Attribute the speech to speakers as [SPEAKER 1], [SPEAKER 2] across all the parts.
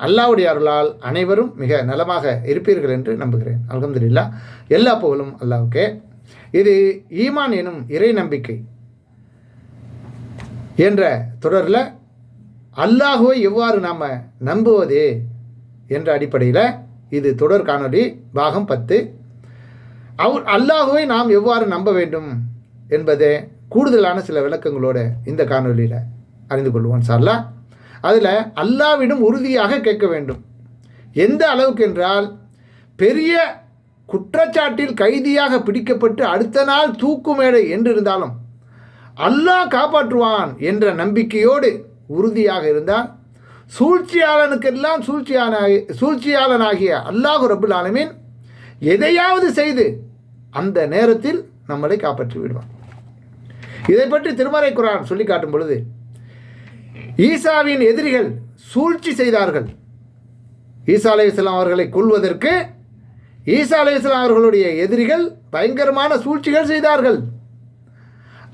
[SPEAKER 1] அல்லாவுடைய அருளால் அனைவரும் மிக நலமாக இருப்பீர்கள் என்று நம்புகிறேன். அலமதுல்லா எல்லா புகழும் அல்லாவுக்கே. இது ஈமான் எனும் இறை நம்பிக்கை என்ற தொடரில் அல்லாஹுவை எவ்வாறு நாம் நம்புவது என்ற அடிப்படையில் இது தொடர் காணொளி பாகம் பத்து. அவர் அல்லாஹுவை நாம் எவ்வாறு நம்ப வேண்டும் என்பதே கூடுதலான சில விளக்கங்களோடு இந்த காணொளியில் அறிந்து கொள்வோம் சார்லா அதில் அல்லாவிடம் உறுதியாக கேட்க வேண்டும். எந்த அளவுக்கு என்றால் பெரிய குற்றச்சாட்டில் கைதியாக பிடிக்கப்பட்டு அடுத்த நாள் தூக்கு மேடை என்றிருந்தாலும் அல்லாஹ் காப்பாற்றுவான் என்ற நம்பிக்கையோடு உறுதியாக இருந்தால் சூழ்ச்சியாளனுக்கெல்லாம் சூழ்ச்சியான சூழ்ச்சியாளனாகிய அல்லாஹு ரபுல் ஆலமீன் எதையாவது செய்து அந்த நேரத்தில் நம்மளை காப்பாற்றி விடுவான் இதை பற்றி திருமறை குரான் சொல்லி காட்டும் பொழுது ஈசாவின் எதிரிகள் சூழ்ச்சி செய்தார்கள். ஈசா அலை இஸ்லாம் அவர்களை கொள்வதற்கு ஈசா அலை இஸ்லாம் அவர்களுடைய எதிரிகள் பயங்கரமான சூழ்ச்சிகள் செய்தார்கள்.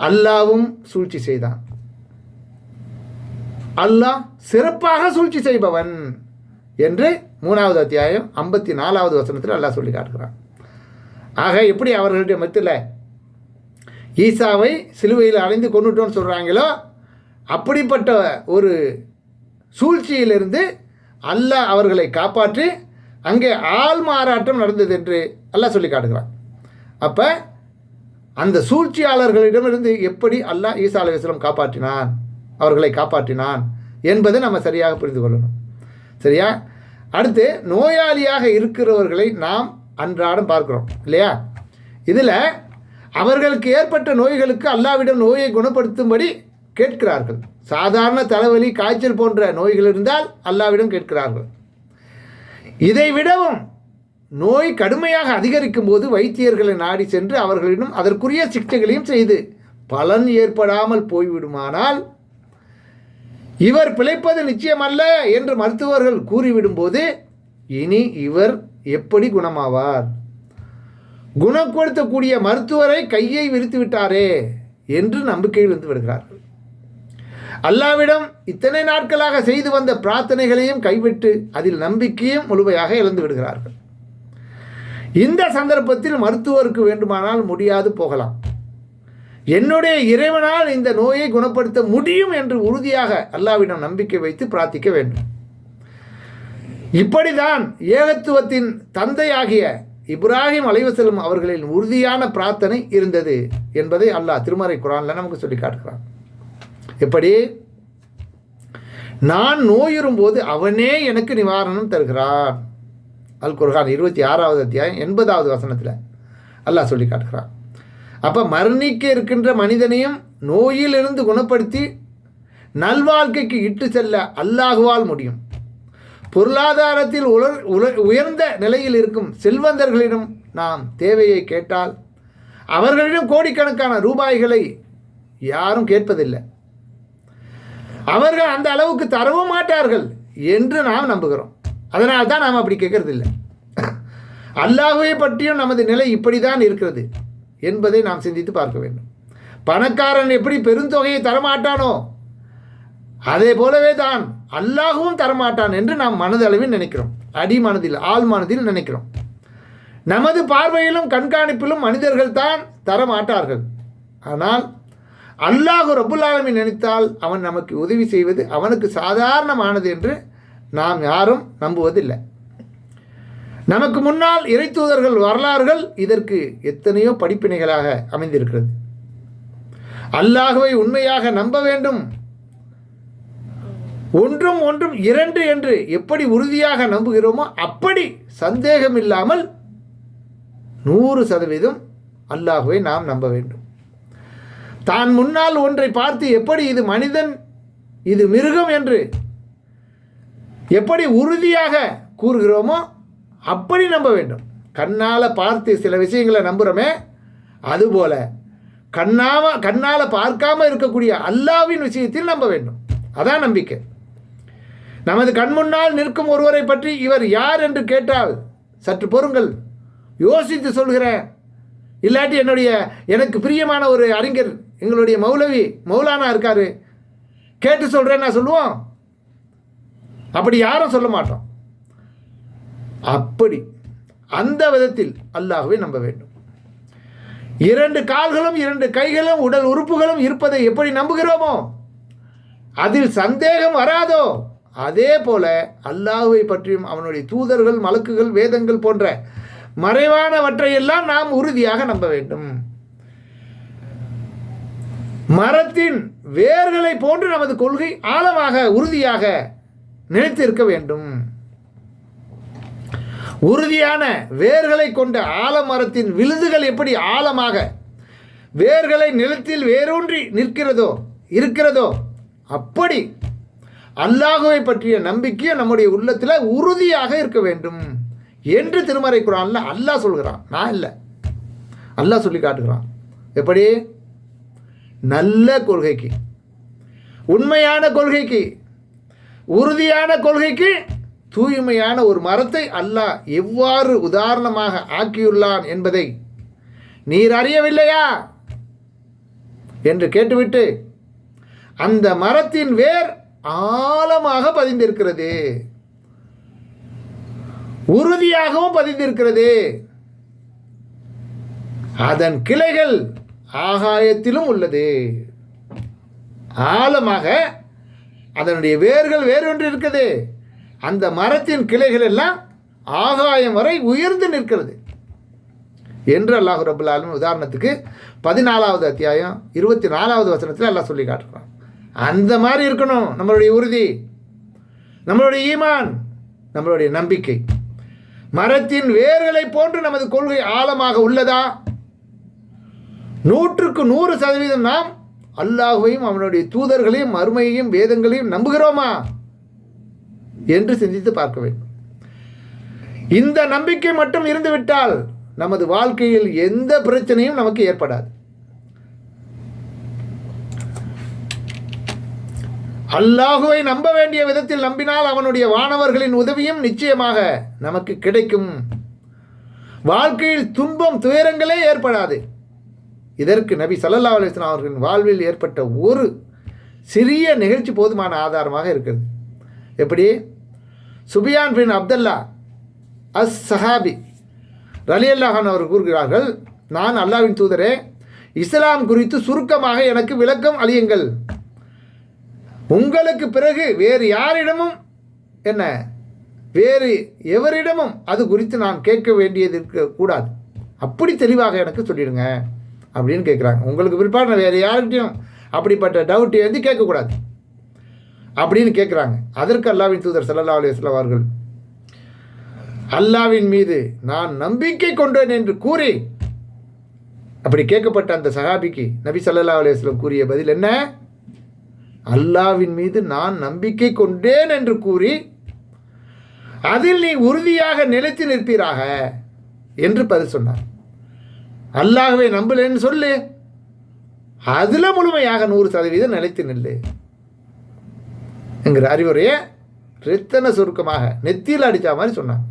[SPEAKER 1] அல்லாவும் சூழ்ச்சி செய்தான். அல்லாஹ் சிறப்பாக சூழ்ச்சி செய்பவன் என்று மூணாவது அத்தியாயம் ஐம்பத்தி நாலாவது வசனத்தில் அல்லாஹ் சொல்லி காட்டுகிறான். ஆக எப்படி அவர்களுடைய மத்தியில் ஈசாவை சிலுவையில் அலைந்து கொண்டுட்டோன்னு சொல்கிறாங்களோ அப்படிப்பட்ட ஒரு சூழ்ச்சியிலிருந்து அல்லாஹ் அவர்களை காப்பாற்றி அங்கே ஆள் மாறாட்டம் நடந்தது என்று அல்லாஹ் சொல்லி காட்டுகிறான். அப்போ அந்த சூழ்ச்சியாளர்களிடமிருந்து எப்படி அல்லாஹ் ஈசா அலுவலம் காப்பாற்றினான் அவர்களை காப்பாற்றினான் என்பதை நம்ம சரியாக புரிந்து கொள்ளணும். சரியா? அடுத்து நோயாளியாக இருக்கிறவர்களை நாம் அன்றாடம் பார்க்கிறோம் இல்லையா? இதில் அவர்களுக்கு ஏற்பட்ட நோய்களுக்கு அல்லாவிடம் நோயை குணப்படுத்தும்படி கேட்கிறார்கள். சாதாரண தலைவலி காய்ச்சல் போன்ற நோய்கள் இருந்தால் அல்லாவிடம் கேட்கிறார்கள். இதை விடவும் நோய் கடுமையாக அதிகரிக்கும் போது வைத்தியர்களை நாடி சென்று அவர்களிடம் அதற்குரிய சிகிச்சைகளையும் செய்து பலன் ஏற்படாமல் போய்விடுமானால் இவர் பிழைப்பது நிச்சயமல்ல என்று மருத்துவர்கள் கூறிவிடும்போது இனி இவர் எப்படி குணமாவார்? குணப்படுத்தக்கூடிய மருத்துவரை கையை விரித்து விட்டாரே என்று நம்பிக்கையில் இருந்து விடுகிறார்கள். அல்லாவிடம் இத்தனை நாட்களாக செய்து வந்த பிரார்த்தனைகளையும் கைவிட்டு அதில் நம்பிக்கையும் முழுமையாக இழந்து விடுகிறார்கள். இந்த சந்தர்ப்பத்தில் மருத்துவருக்கு வேண்டுமானால் முடியாது போகலாம். என்னுடைய இறைவனால் இந்த நோயை குணப்படுத்த முடியும் என்று உறுதியாக அல்லாவிடம் நம்பிக்கை வைத்து பிரார்த்திக்க வேண்டும். இப்படிதான் ஏகத்துவத்தின் தந்தையாகிய இப்ராஹிம் அலைவசலம் அவர்களின் உறுதியான பிரார்த்தனை இருந்தது என்பதை அல்லாஹ் திருமறை குரானில் நமக்கு சொல்லி காட்டுகிறான். எப்படி? நான் நோயுறும் போது அவனே எனக்கு நிவாரணம் தருகிறான். அல் குர்ஹான் இருபத்தி ஆறாவது அத்தியாயம் எண்பதாவது வசனத்தில் அல்லாஹ் சொல்லி காட்டுகிறான். அப்போ மரணிக்க இருக்கின்ற மனிதனையும் நோயிலிருந்து குணப்படுத்தி நல்வாழ்க்கைக்கு இட்டு செல்ல அல்லாஹுவால் முடியும். பொருளாதாரத்தில் உலர் உல உயர்ந்த நிலையில் இருக்கும் செல்வந்தர்களிடம் நாம் தேவையை கேட்டால் அவர்களிடம் கோடிக்கணக்கான ரூபாய்களை யாரும் கேட்பதில்லை. அவர்கள் அந்த அளவுக்கு தரவும் மாட்டார்கள் என்று நாம் நம்புகிறோம். அதனால் தான் நாம் அப்படி கேட்கறதில்லை. அல்லாஹுவை பற்றியும் நமது நிலை இப்படி தான் இருக்கிறது என்பதை நாம் சிந்தித்து பார்க்க வேண்டும். பணக்காரன் எப்படி பெருந்தொகையை தரமாட்டானோ அதே போலவே தான் அல்லாஹுவும் தரமாட்டான் என்று நாம் மனதளவில் நினைக்கிறோம். அடி மனதில் ஆள் மனதில் நினைக்கிறோம். நமது பார்வையிலும் கண்காணிப்பிலும் மனிதர்கள் தான் தரமாட்டார்கள். ஆனால் அல்லாஹு ரபுல்லாலமி நினைத்தால் அவன் நமக்கு உதவி செய்வது அவனுக்கு சாதாரணமானது என்று நாம் யாரும் நம்புவதில்லை. நமக்கு முன்னால் இறைத்தூதர்கள் வரலாறுகள் இதற்கு எத்தனையோ படிப்பினைகளாக அமைந்திருக்கிறது. அல்லாஹுவை உண்மையாக நம்ப வேண்டும். ஒன்றும் ஒன்றும் இரண்டு என்று எப்படி உறுதியாக நம்புகிறோமோ அப்படி சந்தேகம் இல்லாமல் நூறு சதவீதம் அல்லாஹுவை நாம் நம்ப வேண்டும். தான் முன்னால் ஒன்றை பார்த்து எப்படி இது மனிதன் இது மிருகம் என்று எப்படி உறுதியாக கூறுகிறோமோ அப்படி நம்ப வேண்டும். கண்ணால் பார்த்து சில விஷயங்களை நம்புகிறோமே அதுபோல கண்ணாம கண்ணால் பார்க்காம இருக்கக்கூடிய அல்லாவின் விஷயத்தில் நம்ப வேண்டும். அதான் நம்பிக்கை. நமது கண் முன்னால் நிற்கும் ஒருவரை பற்றி இவர் யார் என்று கேட்டால் சற்று பொறுங்கள். யோசித்து சொல்கிறேன். இல்லாட்டி என்னுடைய எனக்கு பிரியமான ஒரு அறிஞர் எங்களுடைய மௌலவி மௌலானா இருக்காரு. கேட்டு சொல்கிறேன் நான் சொல்லுவோம்? அப்படி யாரும் சொல்ல மாட்டோம். அப்படி அந்த விதத்தில் அல்லாஹுவை நம்ப வேண்டும். இரண்டு கால்களும் இரண்டு கைகளும் உடல் உறுப்புகளும் இருப்பதை எப்படி நம்புகிறோமோ அதில் சந்தேகம் வராதோ அதே போல அல்லாஹுவை பற்றியும் அவனுடைய தூதர்கள் மலக்குகள் வேதங்கள் போன்ற மறைவானவற்றையெல்லாம் நாம் உறுதியாக நம்ப வேண்டும். மரத்தின் வேர்களை போன்று நமது கொள்கை ஆழமாக உறுதியாக நிலைத்திருக்க வேண்டும். உறுதியான வேர்களை கொண்ட ஆலமரத்தின் விழுதுகள் எப்படி ஆழமாக வேர்களை நிலத்தில் வேரூன்றி நிற்கிறதோ இருக்கிறதோ அப்படி அல்லாஹுவை பற்றிய நம்பிக்கை நம்முடைய உள்ளத்தில் உறுதியாக இருக்க வேண்டும் என்று திருமறை குரான்ல அல்லாஹ் சொல்கிறான். நான் இல்லை. அல்லாஹ் சொல்லி காட்டுகிறான். எப்படி? நல்ல கொள்கைக்கு உண்மையான கொள்கைக்கு உறுதியான கொள்கைக்கு தூய்மையான ஒரு மரத்தை அல்லாஹ் எவ்வாறு உதாரணமாக ஆக்கியுள்ளான் என்பதை நீர் அறியவில்லையா? என்று கேட்டுவிட்டு அந்த மரத்தின் வேர் ஆழமாக பதிந்திருக்கிறது. உறுதியாகவும் பதிந்திருக்கிறது. அதன் கிளைகள் ஆகாயத்திலும் உள்ளது. ஆழமாக அதனுடைய வேர்கள் வேறொன்று இருக்குது. அந்த மரத்தின் கிளைகள் எல்லாம் ஆகாயம் வரை உயர்ந்து நிற்கிறது. என்று அல்லாஹு ரபுல் ஆலமின் உதாரணத்துக்கு பதினாலாவது அத்தியாயம் இருபத்தி நாலாவது வசனத்தில் எல்லாம் சொல்லி காட்டுறான். அந்த மாதிரி இருக்கணும் நம்மளுடைய உறுதி நம்மளுடைய ஈமான் நம்மளுடைய நம்பிக்கை. மரத்தின் வேர்களை போன்று நமது கொள்கை ஆழமாக உள்ளதா? நூற்றுக்கு நூறு சதவீதம் நாம் அல்லாஹுவையும் அவனுடைய தூதர்களையும் அருமையையும் வேதங்களையும் நம்புகிறோமா? என்று சிந்தித்து பார்க்க வேண்டும். இந்த நம்பிக்கை மட்டும் இருந்துவிட்டால் நமது வாழ்க்கையில் எந்த பிரச்சனையும் நமக்கு ஏற்படாது. அல்லாஹுவை நம்ப வேண்டிய விதத்தில் நம்பினால் அவனுடைய வானவர்களின் உதவியும் நிச்சயமாக நமக்கு கிடைக்கும். வாழ்க்கையில் துன்பம் துயரங்களே ஏற்படாது. இதற்கு நபி சல்லல்லா அலிஸ்லாம் அவர்களின் வாழ்வில் ஏற்பட்ட ஒரு சிறிய நிகழ்ச்சி போதுமான ஆதாரமாக இருக்கிறது. எப்படி? சுபியான் பின் அப்தல்லா அஸ் சஹாபி ரலி அல்லாஹான் அவர் கூறுகிறார்கள் நான் அல்லாவின் தூதரே இஸ்லாம் குறித்து சுருக்கமாக எனக்கு விளக்கம் அழியுங்கள் உங்களுக்கு பிறகு வேறு யாரிடமும் என்ன? வேறு எவரிடமும் அது குறித்து நான் கேட்க வேண்டியது இருக்கக்கூடாது. அப்படி தெளிவாக எனக்கு சொல்லிடுங்க. அப்படின்னு கேட்குறாங்க உங்களுக்கு பிற்பாடு வேறு யார்கிட்டையும் அப்படிப்பட்ட டவுட் வந்து கேட்கக்கூடாது. அப்படின்னு கேட்குறாங்க அதற்கு அல்லாவின் தூதர் சல்லா அலுவலாம் அவர்கள் அல்லாவின் மீது நான் நம்பிக்கை கொண்டேன் என்று கூறி அப்படி கேட்கப்பட்ட அந்த சஹாபிக்கு நபி சல்லா அலுவலம் கூறிய பதில் என்ன? அல்லாவின் மீது நான் நம்பிக்கை கொண்டேன் என்று கூறி அதில் நீ உறுதியாக நிலைத்து நிற்பீராக என்று பதில் சொன்னார். அல்லாகவே நம்பலன்னு சொல்லு. அதில் முழுமையாக நூறு சதவீதம் நிலைத்து நில்லு. என்கிற அறிவுரையை ரத்தன சுருக்கமாக நெத்தியில் அடித்த மாதிரி சொன்னாங்க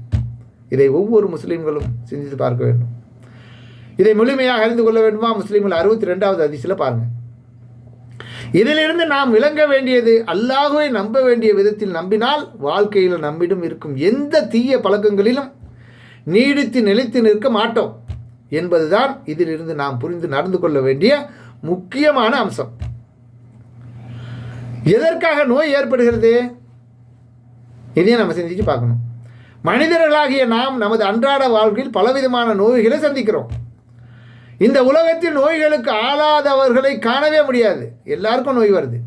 [SPEAKER 1] இதை ஒவ்வொரு முஸ்லீம்களும் சிந்தித்து பார்க்க வேண்டும். இதை முழுமையாக அறிந்து கொள்ள வேண்டுமா? முஸ்லீம்கள் அறுபத்தி ரெண்டாவது அதிசயில் பாருங்கள் இதிலிருந்து நாம் விளங்க வேண்டியது அல்லாஹுவை நம்ப வேண்டிய விதத்தில் நம்பினால் வாழ்க்கையில் நம்மிடம் இருக்கும் எந்த தீய பழக்கங்களிலும் நீடித்து நிலைத்து நிற்க மாட்டோம். என்பதுதான் இதிலிருந்து நாம் புரிந்து நடந்து கொள்ள வேண்டிய முக்கியமான அம்சம். எதற்காக நோய் ஏற்படுகிறது? இதையும் நம்ம சிந்திச்சு பார்க்கணும். மனிதர்களாகிய நாம் நமது அன்றாட வாழ்க்கையில் பலவிதமான நோய்களை சந்திக்கிறோம். இந்த உலகத்தில் நோய்களுக்கு ஆளாதவர்களை காணவே முடியாது. எல்லாருக்கும் நோய் வருது.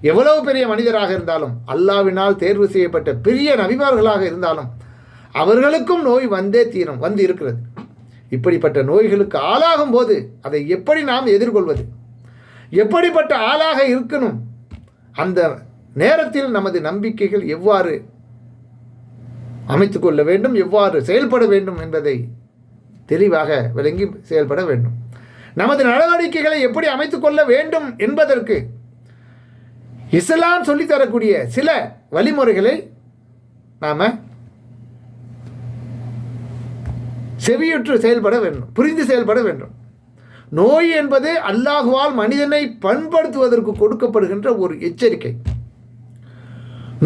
[SPEAKER 1] எவ்வளவு பெரிய மனிதராக இருந்தாலும் அல்லாவினால் தேர்வு செய்யப்பட்ட பெரிய நபிமார்களாக இருந்தாலும் அவர்களுக்கும் நோய் வந்தே தீரும் வந்து இருக்கிறது. இப்படிப்பட்ட நோய்களுக்கு ஆளாகும் போது அதை எப்படி நாம் எதிர்கொள்வது? எப்படிப்பட்ட ஆளாக இருக்கணும்? அந்த நேரத்தில் நமது நம்பிக்கைகள் எவ்வாறு அமைத்துக்கொள்ள வேண்டும்? எவ்வாறு செயல்பட வேண்டும் என்பதை தெளிவாக விளங்கி செயல்பட வேண்டும். நமது நடவடிக்கைகளை எப்படி அமைத்துக்கொள்ள வேண்டும் என்பதற்கு இஸ்லாம் சொல்லித் தரக்கூடிய சில வழிமுறைகளை நாம் செவியுற்று செயல்பட வேண்டும் புரிந்து செயல்பட வேண்டும். நோய் என்பது அல்லாஹுவால் மனிதனை பண்படுத்துவதற்கு கொடுக்கப்படுகின்ற ஒரு எச்சரிக்கை.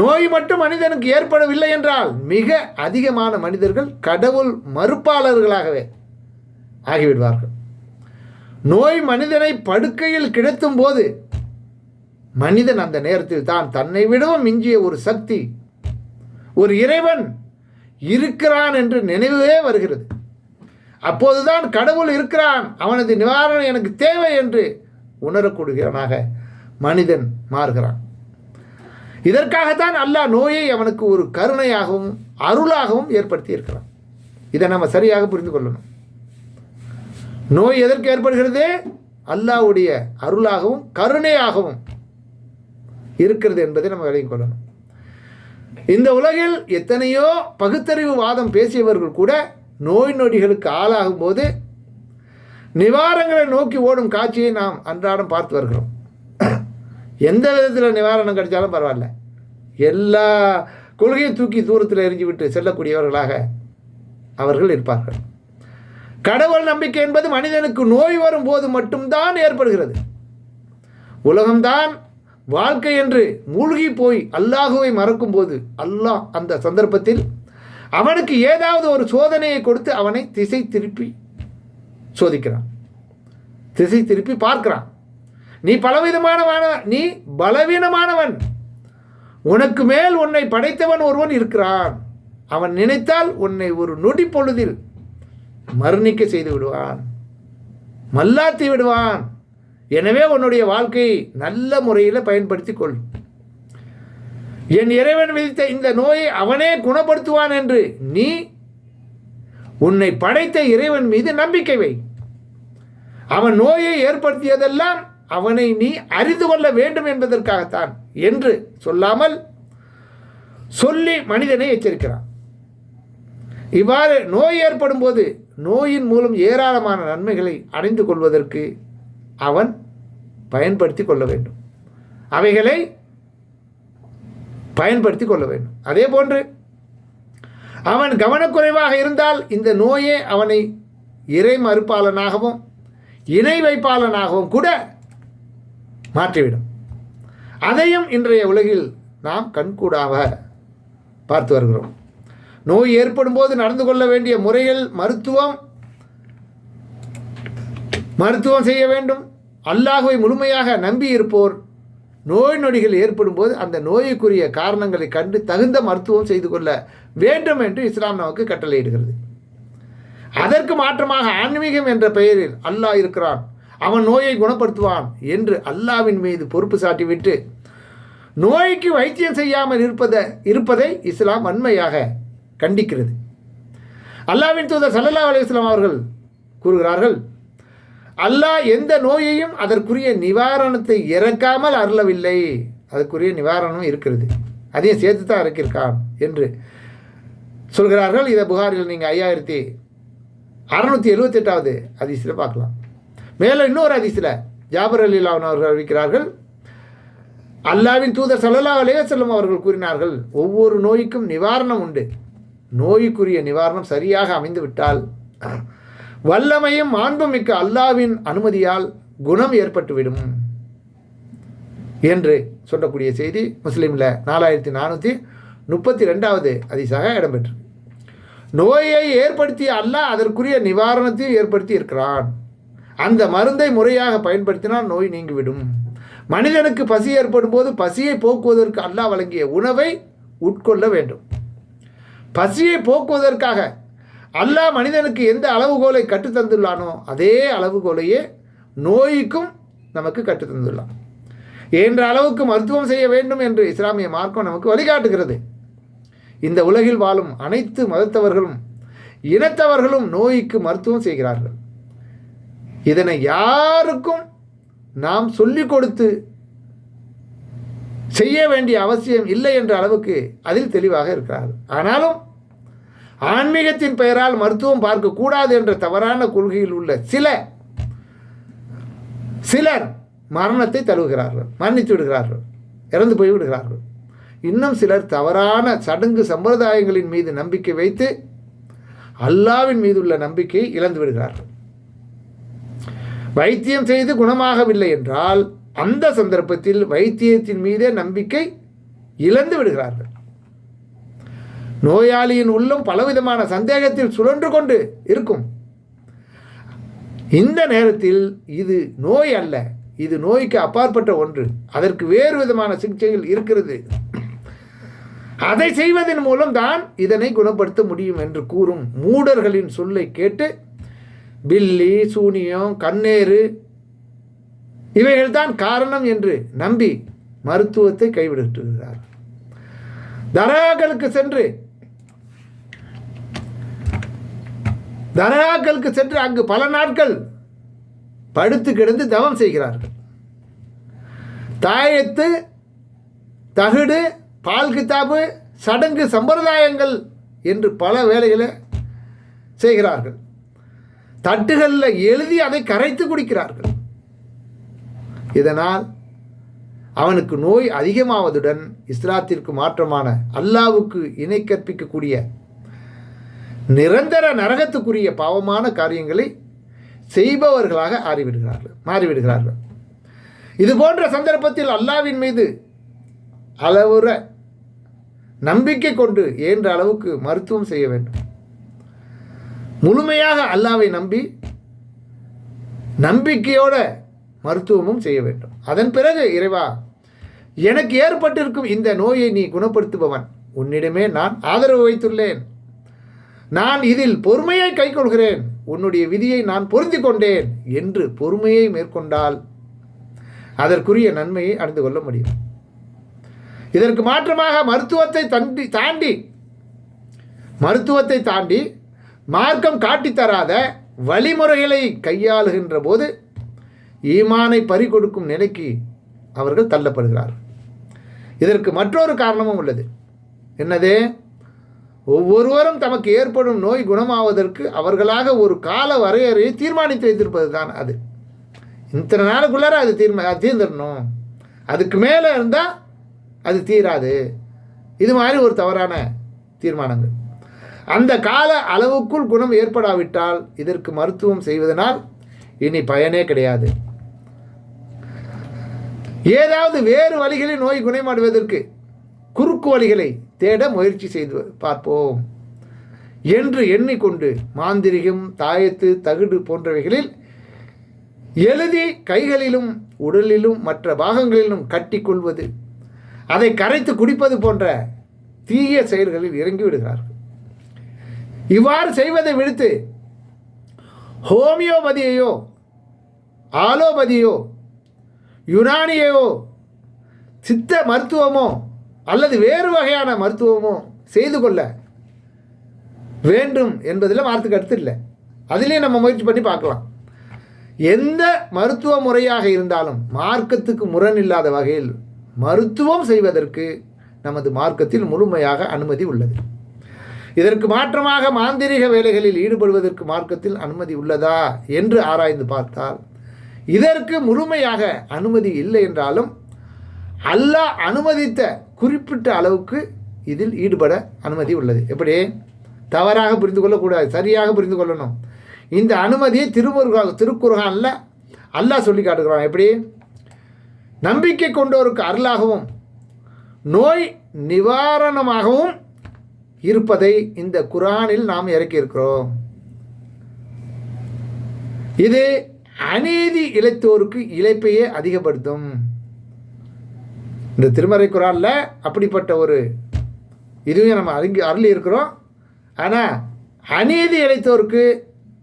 [SPEAKER 1] நோய் மட்டும் மனிதனுக்கு ஏற்படவில்லை என்றால் மிக அதிகமான மனிதர்கள் கடவுள் மறுப்பாளர்களாகவே ஆகிவிடுவார்கள். நோய் மனிதனை படுக்கையில் கிடத்தும் போது மனிதன் அந்த நேரத்தில் தான் தன்னை விடவும் மிஞ்சிய ஒரு சக்தி ஒரு இறைவன் இருக்கிறான் என்று நினைவே வருகிறது. அப்போதுதான் கடவுள் இருக்கிறான். அவனது நிவாரணம் எனக்கு தேவை என்று உணரக்கூடியவனாக மனிதன் மாறுகிறான். இதற்காகத்தான் அல்லாஹ் நோயை அவனுக்கு ஒரு கருணையாகவும் அருளாகவும் ஏற்படுத்தி இருக்கிறான் இதை நம்ம சரியாக புரிந்து கொள்ளணும். நோய் எதற்கு ஏற்படுகிறது? அல்லாஹ்வுடைய அருளாகவும் கருணையாகவும் இருக்கிறது என்பதை நம்ம விளங்கிக் கொள்ளணும். இந்த உலகில் எத்தனையோ பகுத்தறிவு வாதம் பேசியவர்கள் கூட நோய் நொடிகளுக்கு ஆளாகும் போது நிவாரணங்களை நோக்கி ஓடும் காட்சியை நாம் அன்றாடம் பார்த்து வருகிறோம். எந்த விதத்தில் நிவாரணம் கிடைச்சாலும் பரவாயில்ல. எல்லா கொள்கையை தூக்கி தூரத்தில் எரிஞ்சு விட்டு செல்லக்கூடியவர்களாக அவர்கள் இருப்பார்கள். கடவுள் நம்பிக்கை என்பது மனிதனுக்கு நோய் வரும்போது மட்டும்தான் ஏற்படுகிறது. உலகம்தான் வாழ்க்கை என்று மூழ்கி போய் அல்லாஹுவை மறக்கும்போது அல்லாஹ் அந்த சந்தர்ப்பத்தில் அவனுக்கு ஏதாவது ஒரு சோதனையை கொடுத்து அவனை திசை திருப்பி சோதிக்கிறான். திசை திருப்பி பார்க்கிறான். நீ பலவிதமானவன் நீ பலவீனமானவன். உனக்கு மேல் உன்னை படைத்தவன் ஒருவன் இருக்கிறான். அவன் நினைத்தால் உன்னை ஒரு நொடி பொழுதில் மரணிக்க செய்து விடுவான். மல்லாத்தி விடுவான். எனவே உன்னுடைய வாழ்க்கையை நல்ல முறையில் பயன்படுத்திக் கொள். என் இறைவன் விதித்த இந்த நோயை அவனே குணப்படுத்துவான் என்று நீ உன்னை படைத்த இறைவன் மீது நம்பிக்கை வை. அவன் நோயை ஏற்படுத்தியதெல்லாம் அவனை நீ அறிந்து கொள்ள வேண்டும் என்பதற்காகத்தான் என்று சொல்லாமல் சொல்லி மனிதனை எச்சரிக்கிறான். இவ்வாறு நோய் ஏற்படும் போது நோயின் மூலம் ஏராளமான நன்மைகளை அடைந்து கொள்வதற்கு அவன் பயன்படுத்தி கொள்ள வேண்டும். அவைகளை பயன்படுத்தி கொள்ள வேண்டும். அதே போன்று அவன் கவனக்குறைவாக இருந்தால் இந்த நோயே அவனை இறை மறுப்பாளனாகவும் இணை வைப்பாளனாகவும் கூட மாற்றிவிடும். அதையும் இன்றைய உலகில் நாம் கண்கூடாக பார்த்து வருகிறோம். நோய் ஏற்படும் போது நடந்து கொள்ள வேண்டிய முறைகள் மருத்துவம் மருத்துவம் செய்ய வேண்டும். அல்லாஹுவை முழுமையாக நம்பி இருப்போர் நோய் நொடிகள் ஏற்படும் போது அந்த நோய்க்குரிய காரணங்களை கண்டு தகுந்த மருத்துவம் செய்து கொள்ள வேண்டும் என்று இஸ்லாம் நமக்கு கட்டளையிடுகிறது. அதற்கு மாற்றமாக ஆன்மீகம் என்ற பெயரில் அல்லாஹ் இருக்கிறான். அவன் நோயை குணப்படுத்துவான் என்று அல்லாவின் மீது பொறுப்பு சாட்டிவிட்டு நோய்க்கு வைத்தியம் செய்யாமல் இருப்பதை இருப்பதை இஸ்லாம் வன்மையாக கண்டிக்கிறது. அல்லாவின் தூதர் சல்லல்லா அலையம் அவர்கள் கூறுகிறார்கள் அல்லாஹ் எந்த நோயையும் அதற்குரிய நிவாரணத்தை இறக்காமல் அருளவில்லை. அதற்குரிய நிவாரணம் இருக்கிறது. அதையும் சேர்த்து தான் இறக்கியிருக்கான் என்று சொல்கிறார்கள். இதை புகாரில் நீங்கள் ஐயாயிரத்தி அறநூற்றி எழுபத்தெட்டாவது அதிசயில் பார்க்கலாம். மேலும் இன்னொரு அதிசயில் ஜாபர் அலிலாவன் அவர்கள் அறிவிக்கிறார்கள். அல்லாவின் தூதர் சல்லல்லா அலையசல்லம் அவர்கள் கூறினார்கள் ஒவ்வொரு நோய்க்கும் நிவாரணம் உண்டு. நோய்க்குரிய நிவாரணம் சரியாக அமைந்து விட்டால் வல்லமையும் மாண்பும் மிக்க அல்லாவின் அனுமதியால் குணம் ஏற்பட்டுவிடும் என்று சொல்லக்கூடிய செய்தி முஸ்லீமில் நாலாயிரத்தி நானூற்றி முப்பத்தி ரெண்டாவது அதிசாக இடம்பெற்று. நோயை ஏற்படுத்திய அல்லாஹ் அதற்குரிய நிவாரணத்தையும் ஏற்படுத்தி இருக்கிறான். அந்த மருந்தை முறையாக பயன்படுத்தினால் நோய் நீங்கிவிடும். மனிதனுக்கு பசி ஏற்படும் போது பசியை போக்குவதற்கு அல்லாஹ் வழங்கிய உணவை உட்கொள்ள வேண்டும். பசியை போக்குவதற்காக அல்லாஹ் மனிதனுக்கு எந்த அளவுகோலை கற்றுத்தந்துள்ளானோ அதே அளவுகோலையே நோய்க்கும் நமக்கு கற்றுத்தந்துள்ளான். என்ற அளவுக்கு மருத்துவம் செய்ய வேண்டும் என்று இஸ்லாமிய மார்க்கம் நமக்கு வழிகாட்டுகிறது. இந்த உலகில் வாழும் அனைத்து மதத்தவர்களும் இனத்தவர்களும் நோய்க்கு மருத்துவம் செய்கிறார்கள். இதனை யாருக்கும் நாம் சொல்லிக் கொடுத்து செய்ய வேண்டிய அவசியம் இல்லை என்ற அளவுக்கு அதில் தெளிவாக இருக்கிறார்கள். ஆனாலும் ஆன்மீகத்தின் பெயரால் மருத்துவம் பார்க்கக்கூடாது என்ற தவறான கொள்கையில் உள்ள சில சிலர் மரணத்தை தழுவுகிறார்கள் மரணித்து விடுகிறார்கள் இறந்து போய் விடுகிறார்கள். இன்னும் சிலர் தவறான சடங்கு சம்பிரதாயங்களின் மீது நம்பிக்கை வைத்து அல்லாவின் மீது உள்ள நம்பிக்கையை இழந்து விடுகிறார்கள். வைத்தியம் செய்து குணமாகவில்லை என்றால் அந்த சந்தர்ப்பத்தில் வைத்தியத்தின் மீதே நம்பிக்கை இழந்து விடுகிறார்கள். நோயாளியின் உள்ளம் பலவிதமான சந்தேகத்தில் சுழன்று கொண்டு இருக்கும். இந்த நேரத்தில் இது நோய் அல்ல இது நோய்க்கு அப்பாற்பட்ட ஒன்று. அதற்கு வேறு விதமான சிகிச்சைகள் இருக்கிறது. அதை செய்வதன் மூலம் தான் இதனை குணப்படுத்த முடியும் என்று கூறும் மூடர்களின் சொல்லை கேட்டு பில்லி சூனியம் கண்ணேறு இவைகள்தான் காரணம் என்று நம்பி மருத்துவத்தை கைவிடுகிறார். தர்காக்களுக்கு சென்று தர்காக்களுக்கு சென்று அங்கு பல நாட்கள் படுத்து கிடந்து தவம் செய்கிறார்கள். தாயத்து தகுடு பால் கித்தாபு சடங்கு சம்பிரதாயங்கள் என்று பல வேலைகளை செய்கிறார்கள். தட்டுகளில் எழுதி அதை கரைத்து குடிக்கிறார்கள். இதனால் அவனுக்கு நோய் அதிகமாவதுடன் இஸ்லாத்திற்கு மாற்றமான அல்லாவுக்கு இணை கற்பிக்கக்கூடிய நிரந்தர நரகத்துக்குரிய பாவமான காரியங்களை செய்பவர்களாக ஆறிவிடுகிறார்கள் மாறிவிடுகிறார்கள். இது போன்ற சந்தர்ப்பத்தில் அல்லாவின் மீது அளவுற நம்பிக்கை கொண்டு இயன்ற அளவுக்கு மருத்துவம் செய்ய வேண்டும். முழுமையாக அல்லாவை நம்பி நம்பிக்கையோட மருத்துவமும் செய்ய வேண்டும். அதன் பிறகு இறைவா எனக்கு ஏற்பட்டிருக்கும் இந்த நோயை நீ குணப்படுத்துபவன். உன்னிடமே நான் ஆதரவு வைத்துள்ளேன். நான் இதில் பொறுமையை கைக்கொள்கிறேன் உன்னுடைய விதியை நான் பொருந்தி கொண்டேன் என்று பொறுமையை மேற்கொண்டால் அதற்குரிய நன்மையை அடைந்து கொள்ள முடியும். இதற்கு மாற்றமாக மருத்துவத்தை தண்டி தாண்டி மருத்துவத்தை தாண்டி மார்க்கம் காட்டித்தராத வழிமுறைகளை கையாளுகின்ற போது ஈமானை பறிகொடுக்கும் நிலைக்கு அவர்கள் தள்ளப்படுகிறார்கள். இதற்கு மற்றொரு காரணமும் உள்ளது. என்னது? ஒவ்வொருவரும் தமக்கு ஏற்படும் நோய் குணமாவதற்கு அவர்களாக ஒரு கால வரையறையை தீர்மானித்து வைத்திருப்பது தான் அது. இத்தனை நாளுக்குள்ளார அது தீர்மா தீர்ந்துடணும். அதுக்கு மேலே இருந்தால் அது தீராது. இது மாதிரி ஒரு தவறான தீர்மானங்கள். அந்த கால அளவுக்குள் குணம் ஏற்படாவிட்டால் இதற்கு மருத்துவம் செய்வதனால் இனி பயனே கிடையாது. ஏதாவது வேறு வழிகளில் நோய் குணமடைவதற்கு குறுக்கு வழிகளை தேட முயற்சி செய்து பார்ப்போம். என்று எண்ணிக்கொண்டு மாந்திரிகம் தாயத்து தகுடு போன்றவைகளில் எழுதி கைகளிலும் உடலிலும் மற்ற பாகங்களிலும் கட்டிக்கொள்வது அதை கரைத்து குடிப்பது போன்ற தீய செயல்களில் இறங்கி விடுகிறார்கள். இவ்வாறு செய்வதை விடுத்து ஹோமியோபதியையோ ஆலோபதியோ யுனானியையோ சித்த மருத்துவமோ அல்லது வேறு வகையான மருத்துவமோ செய்து கொள்ள வேண்டும் என்பதில் வார்த்தைக்கு அடுத்து இல்லை. அதிலே நம்ம முயற்சி பண்ணி பார்க்கலாம். எந்த மருத்துவ முறையாக இருந்தாலும் மார்க்கத்துக்கு முரண் இல்லாத வகையில் மருத்துவம் செய்வதற்கு நமது மார்க்கத்தில் முழுமையாக அனுமதி உள்ளது. இதற்கு மாற்றமாக மாந்திரிக வேலைகளில் ஈடுபடுவதற்கு மார்க்கத்தில் அனுமதி உள்ளதா என்று ஆராய்ந்து பார்த்தால் இதற்கு முழுமையாக அனுமதி இல்லை என்றாலும் அல்லாஹ் அனுமதித்த குறிப்பிட்ட அளவுக்கு இதில் ஈடுபட அனுமதி உள்ளது. எப்படி? தவறாக புரிந்து கொள்ளக்கூடாது சரியாக புரிந்து கொள்ளணும். இந்த அனுமதியை திருமுருகா திருக்குறுகானில் அல்லாஹ் சொல்லி காட்டுகிறான். எப்படி? நம்பிக்கை கொண்டோருக்கு அருளாகவும் நோய் நிவாரணமாகவும் இருப்பதை இந்த குரானில் நாம் இறக்கியிருக்கிறோம். இது அநீதி இழைத்தோருக்கு இழைப்பையே அதிகப்படுத்தும். இந்த திருமறை குரானில் அப்படிப்பட்ட ஒரு இதுவும் நம்ம அருங்கி அருளி இருக்கிறோம். ஆனால் அநீதி இழைத்தோருக்கு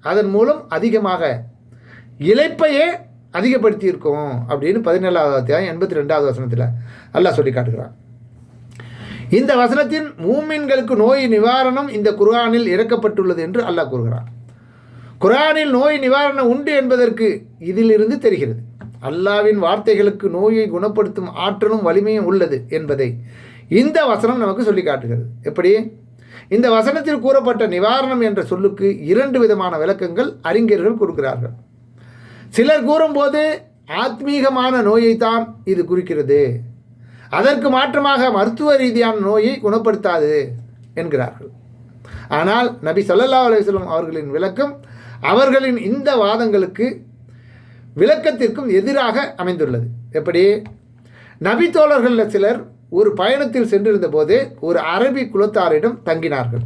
[SPEAKER 1] அதன் மூலம் அதிகமாக இழைப்பையே அதிகப்படுத்தி இருக்கோம் அப்படின்னு பதினேழாவது அத்தியாயம் எண்பத்தி ரெண்டாவது வசனத்தில் அல்லாஹ் சொல்லி காட்டுகிறான். இந்த வசனத்தின் மூமின்களுக்கு நோய் நிவாரணம் இந்த குர்ஆனில் இறக்கப்பட்டுள்ளது என்று அல்லாஹ் கூறுகிறான். குர்ஆனில் நோய் நிவாரணம் உண்டு என்பதற்கு இதிலிருந்து தெரிகிறது. அல்லாவின் வார்த்தைகளுக்கு நோயை குணப்படுத்தும் ஆற்றலும் வலிமையும் உள்ளது என்பதை இந்த வசனம் நமக்கு சொல்லி காட்டுகிறது. எப்படி? இந்த வசனத்தில் கூறப்பட்ட நிவாரணம் என்ற சொல்லுக்கு இரண்டு விதமான விளக்கங்கள் அறிஞர்கள் கொடுக்கிறார்கள். சிலர் கூறும்போது ஆத்மீகமான நோயைத்தான் இது குறிக்கிறது. அதற்கு மாற்றமாக மருத்துவ ரீதியான நோயை குணப்படுத்தாது என்கிறார்கள். ஆனால் நபி சொல்லல்லா அலுவலம் அவர்களின் விளக்கம் அவர்களின் இந்த வாதங்களுக்கு விளக்கத்திற்கும் எதிராக அமைந்துள்ளது. எப்படி? நபி தோழர்களில் சிலர் ஒரு பயணத்தில் சென்றிருந்த போது ஒரு அரபி குலத்தாரிடம் தங்கினார்கள்.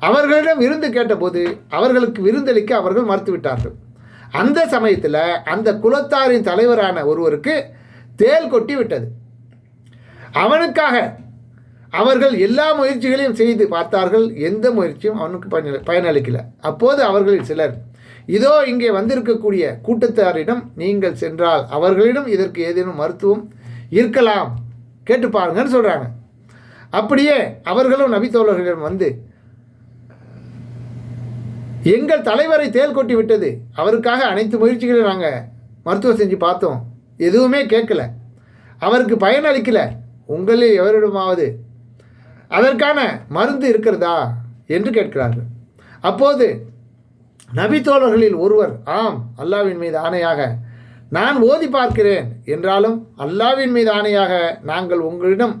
[SPEAKER 1] அவர்களிடம் விருந்து கேட்டபோது அவர்களுக்கு விருந்தளிக்க அவர்கள் மறுத்துவிட்டார்கள். அந்த சமயத்தில் அந்த குலத்தாரின் தலைவரான ஒருவருக்கு தேல் கொட்டி விட்டது. அவனுக்காக அவர்கள் எல்லா முயற்சிகளையும் செய்து பார்த்தார்கள். எந்த முயற்சியும் அவனுக்கு பயன பயனளிக்கல. அப்போது அவர்களில் சிலர் இதோ இங்கே வந்திருக்கக்கூடிய கூட்டத்தாரிடம் நீங்கள் சென்றால் அவர்களிடம் இதற்கு ஏதேனும் மருத்துவம் இருக்கலாம். கேட்டு பாருங்கன்னு சொல்கிறாங்க அப்படியே அவர்களும் நபித்தோழர்களிடம் வந்து எங்கள் தலைவரை தேல் கொட்டி விட்டது. அவருக்காக அனைத்து முயற்சிகளையும் நாங்கள் மருத்துவம் செஞ்சு பார்த்தோம். எதுவுமே கேட்கல. அவருக்கு பயன் அளிக்கல. உங்களில் எவரிடமாவது அதற்கான மருந்து இருக்கிறதா? என்று கேட்கிறார்கள். அப்போது நபித்தோழர்களில் ஒருவர் ஆம் அல்லாவின் மீது ஆணையாக நான் ஓதி பார்க்கிறேன். என்றாலும் அல்லாவின் மீது ஆணையாக நாங்கள் உங்களிடம்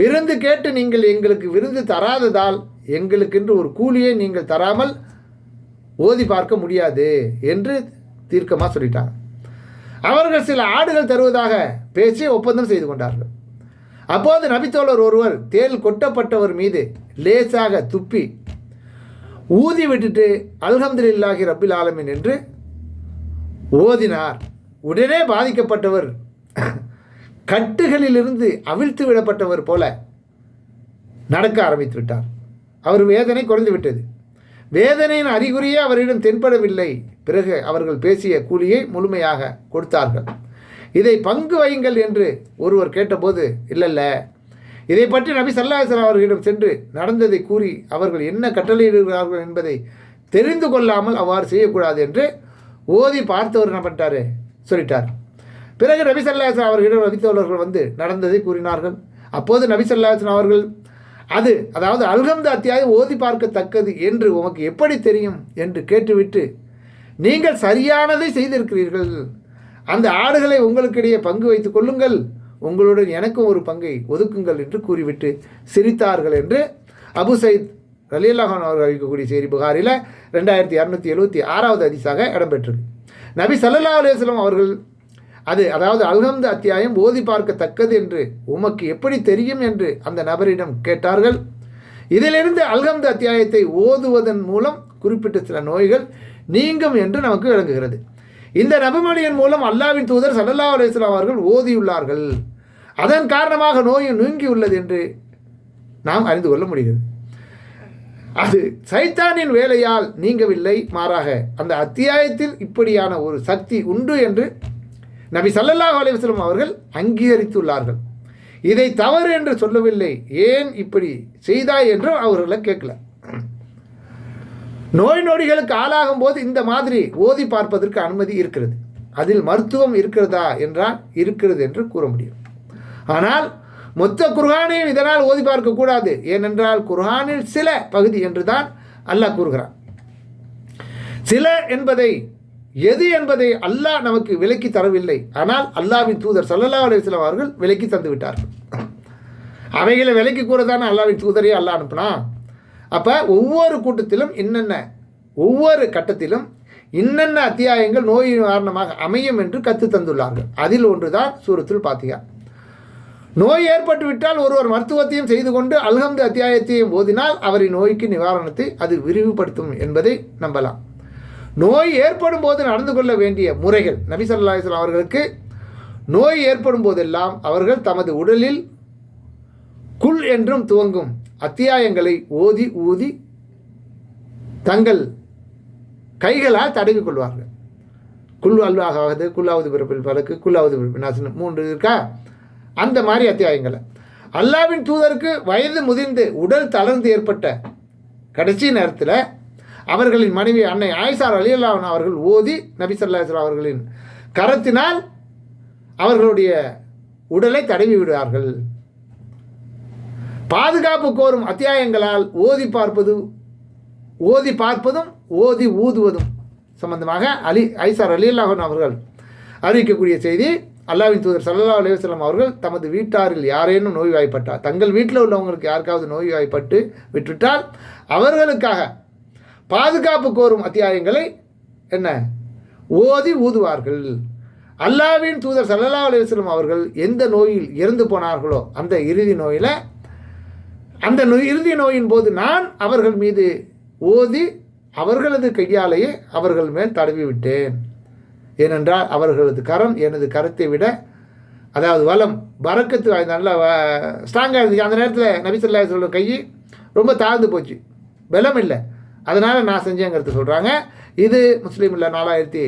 [SPEAKER 1] விருந்து கேட்டு நீங்கள் எங்களுக்கு விருந்து தராததால் எங்களுக்கென்று ஒரு கூலியை நீங்கள் தராமல் ஓதி பார்க்க முடியாது என்று தீர்க்கமாக சொல்லிட்டாங்க. அவர்கள் சில ஆடுகள் தருவதாக பேசி ஒப்பந்தம் செய்து கொண்டார்கள். அப்போது நபித்தோழர் ஒருவர் தேல் கொட்டப்பட்டவர் மீது லேசாக துப்பி ஊதி விட்டுட்டு அல்ஹம்துலில்லாஹி ரப்பில் ஆலமின் என்று ஓதினார். உடனே பாதிக்கப்பட்டவர் கட்டுகளிலிருந்து அவிழ்த்து விடப்பட்டவர் போல நடக்க ஆரம்பித்து விட்டார் அவர் வேதனை குறைந்து விட்டது. வேதனையின் அறிகுறியே அவரிடம் தென்படவில்லை. பிறகு அவர்கள் பேசிய கூலியை முழுமையாக கொடுத்தார்கள். இதை பங்கு வையுங்கள் என்று ஒருவர் கேட்டபோது இல்லைல்ல இதை பற்றி நபி சல்லாஹன் அவர்களிடம் சென்று நடந்ததை கூறி அவர்கள் என்ன கட்டளையிடுகிறார்கள் என்பதை தெரிந்து கொள்ளாமல் அவ்வாறு செய்யக்கூடாது என்று ஓதி பார்த்தவர் என்ன பண்ணிட்டாரு? சொல்லிட்டார். பிறகு நபி சல்லாஹன் அவர்களிடம் நபித்தோழர்கள் வந்து நடந்ததை கூறினார்கள். அப்போது நபி சல்லாஹன் அவர்கள் அது அதாவது அல்ஹம்து அத்தியாயம் ஓதி பார்க்கத்தக்கது என்று உமக்கு எப்படி தெரியும்? என்று கேட்டுவிட்டு நீங்கள் சரியானதை செய்திருக்கிறீர்கள். அந்த ஆடுகளை உங்களுக்கிடையே பங்கு வைத்துக் கொள்ளுங்கள். உங்களுடன் எனக்கும் ஒரு பங்கை ஒதுக்குங்கள் என்று கூறிவிட்டு சிரித்தார்கள் என்று அபு சயித் ரலியல்லாஹான் அவர்கள் அளிக்கக்கூடிய செய்தி புகாரில் ரெண்டாயிரத்தி இரநூத்தி எழுபத்தி ஆறாவது அதிசாக இடம்பெற்றது நபி சல்லல்லா அலுவலம் அவர்கள் அது அதாவது அல்ஹம்து அத்தியாயம் ஓதி பார்க்கத்தக்கது என்று உமக்கு எப்படி தெரியும் என்று அந்த நபரிடம் கேட்டார்கள். இதிலிருந்து அல்ஹம்து அத்தியாயத்தை ஓதுவதன் மூலம் குறிப்பிட்ட சில நோய்கள் நீங்கும் என்று நமக்கு விளங்குகிறது. இந்த நபிமொழியின் மூலம் அல்லாவின் தூதர் சல்லல்லா அலுவலாம் அவர்கள் ஓதியுள்ளார்கள். அதன் காரணமாக நோய் நீங்கியுள்ளது என்று நாம் அறிந்து கொள்ள முடிகிறது. அது சைத்தானின் வேலையால் நீங்கவில்லை மாறாக அந்த அத்தியாயத்தில் இப்படியான ஒரு சக்தி உண்டு என்று நபி சல்லல்லாஹ் அலைவசலம் அவர்கள் அங்கீகரித்துள்ளார்கள். இதை தவறு என்று சொல்லவில்லை ஏன் இப்படி செய்தாய் என்றும் அவர்களை கேட்கல. நோய் நொடிகளுக்கு ஆளாகும் போது இந்த மாதிரி ஓதி பார்ப்பதற்கு அனுமதி இருக்கிறது. அதில் மருத்துவம் இருக்கிறதா என்றால் இருக்கிறது என்று கூற முடியும். ஆனால் மொத்த குர்ஹானையும் இதனால் ஓதி பார்க்கக்கூடாது ஏனென்றால் குர்ஹானில் சில பகுதி என்று தான் அல்லாஹ் கூறுகிறான். சில என்பதை எது என்பதை அல்லாஹ் நமக்கு விலக்கி தரவில்லை. ஆனால் அல்லாவின் தூதர் சல்லல்லா அலுவலாம் அவர்கள் விலக்கி தந்து விட்டார்கள் அவைகளை விலக்கி கூறதான அல்லாவின் தூதரே அல்லாஹ் அனுப்புனா அப்போ ஒவ்வொரு கூட்டத்திலும் என்னென்ன ஒவ்வொரு கட்டத்திலும் இன்னென்ன அத்தியாயங்கள் நோய் காரணமாக அமையும் என்று கற்று தந்துள்ளார்கள். அதில் ஒன்றுதான் சூரத்தில் பாத்தியா. நோய் ஏற்பட்டுவிட்டால் ஒருவர் மருத்துவத்தையும் செய்து கொண்டு அல்ஹம்து அத்தியாயத்தையும் ஓதினால் அவரின் நோய்க்கு நிவாரணத்தை அது விரிவுபடுத்தும் என்பதை நம்பலாம். நோய் ஏற்படும் போது நடந்து கொள்ள வேண்டிய முறைகள் நபி ஸல்லல்லாஹு அவர்களுக்கு நோய் ஏற்படும் போதெல்லாம் அவர்கள் தமது உடலில் குல் என்றும் துவங்கும். அத்தியாயங்களை ஓதி ஊதி தங்கள் கைகளால் தடவி கொள்வார்கள். குல் அல்வாகாவது குல்லாவது பிறப்பில் பலக்கு குல்லாவது பிறப்பில் நாசனம். மூன்று இருக்கா? அந்த மாதிரி அத்தியாயங்களை. அல்லாவின் தூதருக்கு வயது முதிர்ந்து உடல் தளர்ந்து ஏற்பட்ட கடைசி நேரத்தில் அவர்களின் மனைவி அன்னை ஆயிஷார் அலியல்லாவன் அவர்கள் ஓதி நபி அவர்களின் கரத்தினால் அவர்களுடைய உடலை தடவி விடுவார்கள். பாதுகாப்பு கோரும் அத்தியாயங்களால் ஓதி பார்ப்பது ஓதி பார்ப்பதும் ஓதி ஊதுவதும். சம்பந்தமாக அலி ஐசார் அலி அல்லாஹன் அவர்கள் அறிவிக்கக்கூடிய செய்தி அல்லாவின் தூதர் சல்லா அலுவலம் அவர்கள் தமது வீட்டாரில் யாரேனும் நோய்வாய்ப்பட்டால் தங்கள் வீட்டில் உள்ளவங்களுக்கு யாருக்காவது நோய்வாய்ப்பட்டு விட்டுவிட்டால் அவர்களுக்காக பாதுகாப்பு கோரும் அத்தியாயங்களை என்ன? ஓதி ஊதுவார்கள். அல்லாவின் தூதர் சல்லல்லா அலுவலம் அவர்கள் எந்த நோயில் இறந்து போனார்களோ அந்த இறுதி நோயில் அந்த நோய் இறுதி நோயின் போது நான் அவர்கள் மீது ஓதி அவர்களது கையாலேயே அவர்கள் மேல் தடவி விட்டேன் ஏனென்றால் அவர்களது கரம் எனது கரத்தை விட அதாவது வளம் பறக்கத்து வாய்ந்த நல்லா ஸ்ட்ராங்காக இருந்துச்சு. அந்த நேரத்தில் நபிசல்லா சொல்ல கை ரொம்ப தாழ்ந்து போச்சு. பலம் இல்லை. அதனால் நான் செஞ்சேங்கிறது சொல்கிறாங்க இது முஸ்லீமில் நாலாயிரத்தி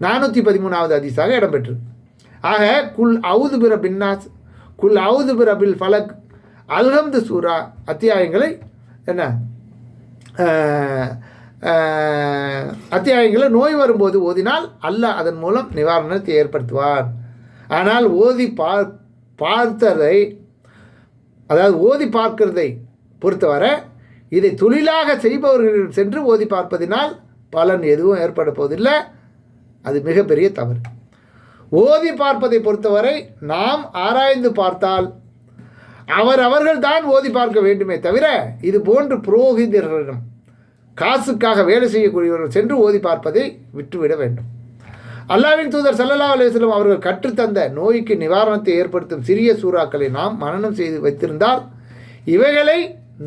[SPEAKER 1] நானூற்றி பதிமூணாவது அதிசாக இடம்பெற்று ஆக குல் அவுது பிற பின்னாஸ் குல் அவுது பிற பில் ஃபலக் அல்ஹம்து சூரா அத்தியாயங்களை என்ன? அத்தியாயங்களை நோய் வரும்போது ஓதினால் அல்லாஹ் அதன் மூலம் நிவாரணத்தை ஏற்படுத்துவார் ஆனால் ஓதி பார் பார்த்ததை அதாவது ஓதி பார்க்கிறதை பொறுத்தவரை இதை தொழிலாக செய்பவர்களிடம் சென்று ஓதி பார்ப்பதினால் பலன் எதுவும் ஏற்பட போவதில்லை. அது மிகப்பெரிய தவறு. ஓதி பார்ப்பதை பொறுத்தவரை நாம் ஆராய்ந்து பார்த்தால் அவர் அவர்கள் தான் ஓதி பார்க்க வேண்டுமே தவிர இது போன்று புரோகிதர்களிடம் காசுக்காக வேலை செய்யக்கூடியவர்கள் சென்று ஓதி பார்ப்பதை விட்டுவிட வேண்டும். அல்லாவின் தூதர் சல்லல்லா அலுவலம் அவர்கள் கற்றுத்தந்த நோய்க்கு நிவாரணத்தை ஏற்படுத்தும் சிறிய சூறாக்களை நாம் மனனம் செய்து வைத்திருந்தால் இவைகளை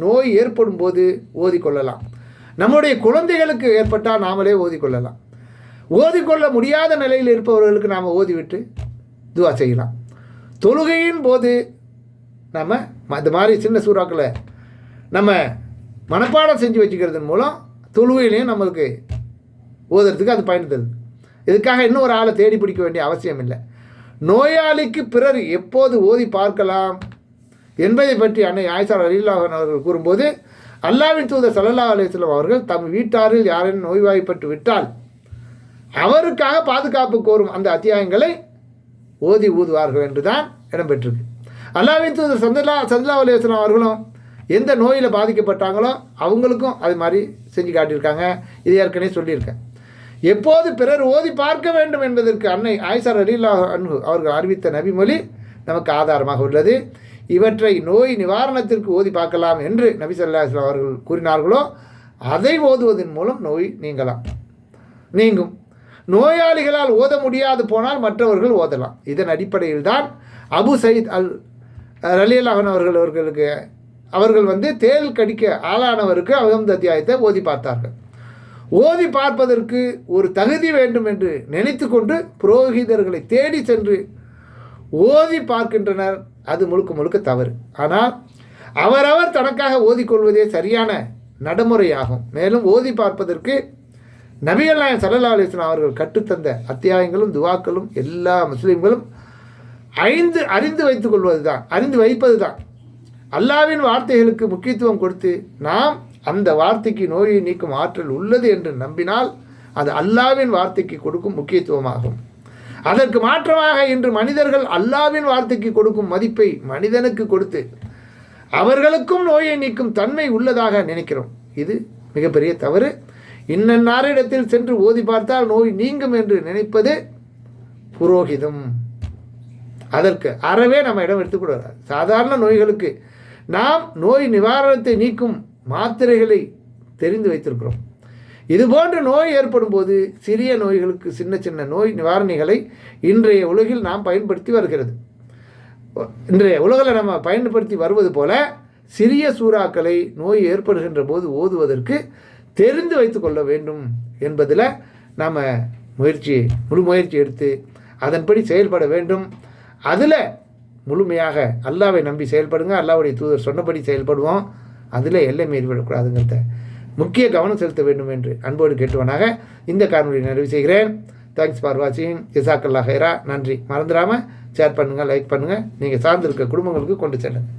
[SPEAKER 1] நோய் ஏற்படும் போது ஓதிக்கொள்ளலாம். நம்முடைய குழந்தைகளுக்கு ஏற்பட்டால் நாமளே ஓதிக்கொள்ளலாம். ஓதிக்கொள்ள முடியாத நிலையில் இருப்பவர்களுக்கு நாம் ஓதிவிட்டு துவா செய்யலாம். தொழுகையின் போது நம்ம அது மாதிரி சின்ன சூறாக்களை நம்ம மனப்பாடம் செஞ்சு வச்சுக்கிறதன் மூலம் தொழுவையிலையும் நம்மளுக்கு ஓதுறதுக்கு அது பயன் தருது. இதுக்காக இன்னும் ஒரு ஆளை தேடி பிடிக்க வேண்டிய அவசியம் இல்லை. நோயாளிக்கு பிறர் எப்போது ஓதி பார்க்கலாம் என்பதை பற்றி அன்னை ஆயிசார் அலில்லாஹன் அவர்கள் கூறும்போது அல்லாவின் தூதர் சல்லல்லா அலிஸ்லாம் அவர்கள் தம் வீட்டாரில் யாரேனும் நோய்வாய்ப்பட்டு விட்டால் அவருக்காக பாதுகாப்பு கோரும் அந்த அத்தியாயங்களை ஓதி ஊதுவார்கள் என்று தான் இடம்பெற்றிருக்கு அல்லாவின் தூதர் சந்தல்லா சந்தல்லா அலுவலாம் அவர்களும் எந்த நோயில் பாதிக்கப்பட்டாங்களோ அவங்களுக்கும் அது மாதிரி செஞ்சு காட்டியிருக்காங்க. இது ஏற்கனவே சொல்லியிருக்கேன். எப்போது பிறர் ஓதி பார்க்க வேண்டும் என்பதற்கு அன்னை ஆயிசார் அலில்லா அன்பு அவர்கள் அறிவித்த நபிமொழி நமக்கு ஆதாரமாக உள்ளது. இவற்றை நோய் நிவாரணத்திற்கு ஓதி பார்க்கலாம் என்று நபி ஸல்லல்லாஹு அவர்கள் கூறினார்களோ அதை ஓதுவதன் மூலம் நோய் நீங்கலாம். நீங்கும். நோயாளிகளால் ஓத முடியாது போனால் மற்றவர்கள் ஓதலாம். இதன் அடிப்படையில் தான் அபு சயீத் அல் ரலியலாகன் அவர்கள் அவர்களுக்கு அவர்கள் வந்து தேல் கடிக்க ஆளானவருக்கு அகந்த அத்தியாயத்தை ஓதி பார்த்தார்கள். ஓதி பார்ப்பதற்கு ஒரு தகுதி வேண்டும் என்று நினைத்து கொண்டு புரோகிதர்களை தேடி சென்று ஓதி பார்க்கின்றனர். அது முழுக்க முழுக்க தவறு. ஆனால் அவரவர் தனக்காக ஓதிக்கொள்வதே சரியான நடைமுறையாகும். மேலும் ஓதி பார்ப்பதற்கு நபிகள் நாயகம் அலிஸ்லாம் அவர்கள் கற்றுத்தந்த அத்தியாயங்களும் துவாக்களும் எல்லா முஸ்லீம்களும் ஐந்து அறிந்து வைத்துக் கொள்வது தான் அறிந்து வைப்பது தான் அல்லாவின் வார்த்தைகளுக்கு முக்கியத்துவம் கொடுத்து நாம் அந்த வார்த்தைக்கு நோயை நீக்கும் ஆற்றல் உள்ளது என்று நம்பினால் அது அல்லாவின் வார்த்தைக்கு கொடுக்கும் முக்கியத்துவமாகும். அதற்கு மாற்றமாக இன்று மனிதர்கள் அல்லாவின் வார்த்தைக்கு கொடுக்கும் மதிப்பை மனிதனுக்கு கொடுத்து அவர்களுக்கும் நோயை நீக்கும் தன்மை உள்ளதாக நினைக்கிறோம். இது மிகப்பெரிய தவறு. இன்னன்னாரிடத்தில் சென்று ஓதி பார்த்தால் நோய் நீங்கும் என்று நினைப்பது புரோகிதம். அதற்கு அறவே நம்ம இடம் எடுத்துக்கூடாது சாதாரண நோய்களுக்கு நாம் நோய் நிவாரணத்தை நீக்கும் மாத்திரைகளை தெரிந்து வைத்திருக்கிறோம். இதுபோன்ற நோய் ஏற்படும் போது சிறிய நோய்களுக்கு சின்ன சின்ன நோய் நிவாரணிகளை இன்றைய உலகில் நாம் பயன்படுத்தி வருகிறது. இன்றைய உலகில் நம்ம பயன்படுத்தி வருவது போல சிறிய சூறாக்களை நோய் ஏற்படுகின்ற போது ஓதுவதற்கு தெரிந்து வைத்துக்கொள்ள வேண்டும் என்பதில் நாம் முயற்சி முழு முயற்சி எடுத்து அதன்படி செயல்பட வேண்டும். அதில் முழுமையாக அல்லாவை நம்பி செயல்படுங்க. அல்லாவுடைய தூதர் சொன்னபடி செயல்படுவோம். அதில் எல்லை மீறிவிடக்கூடாதுங்கிறத முக்கிய கவனம் செலுத்த வேண்டும் என்று அன்போடு கேட்டுவனாக இந்த காணொலியை நிறைவு செய்கிறேன். தேங்க்ஸ் ஃபார் வாட்சிங் ஜிசாக்கல்லா ஹைரா. நன்றி. மறந்துடாமல் ஷேர் பண்ணுங்கள் லைக் பண்ணுங்கள் நீங்கள் சார்ந்திருக்க குடும்பங்களுக்கு கொண்டு செல்லுங்கள்